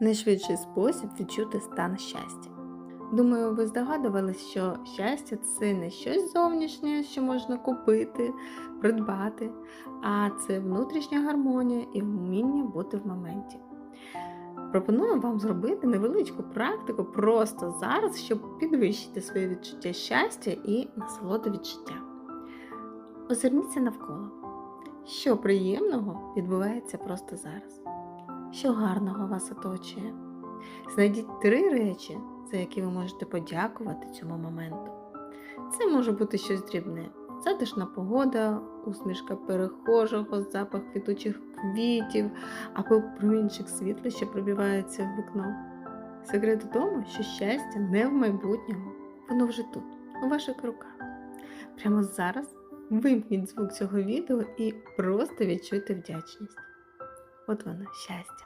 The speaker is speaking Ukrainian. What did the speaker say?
найшвидший спосіб відчути стан щастя. Думаю, ви здогадувались, що щастя це не щось зовнішнє, що можна купити, придбати, а це внутрішня гармонія і вміння бути в моменті. Пропоную вам зробити невеличку практику просто зараз, щоб підвищити своє відчуття щастя і насолоду від життя. Озирніться навколо. Що приємного відбувається просто зараз? Що гарного вас оточує? Знайдіть три речі, за які ви можете подякувати цьому моменту. Це може бути щось дрібне: затишна погода, усмішка перехожого, запах квітучих квітів або промінчик світла, що пробивається в вікно. Секрет у тому, що щастя не в майбутньому, воно вже тут, у ваших руках. Прямо зараз вимкніть звук цього відео і просто відчуйте вдячність. От воно щастя.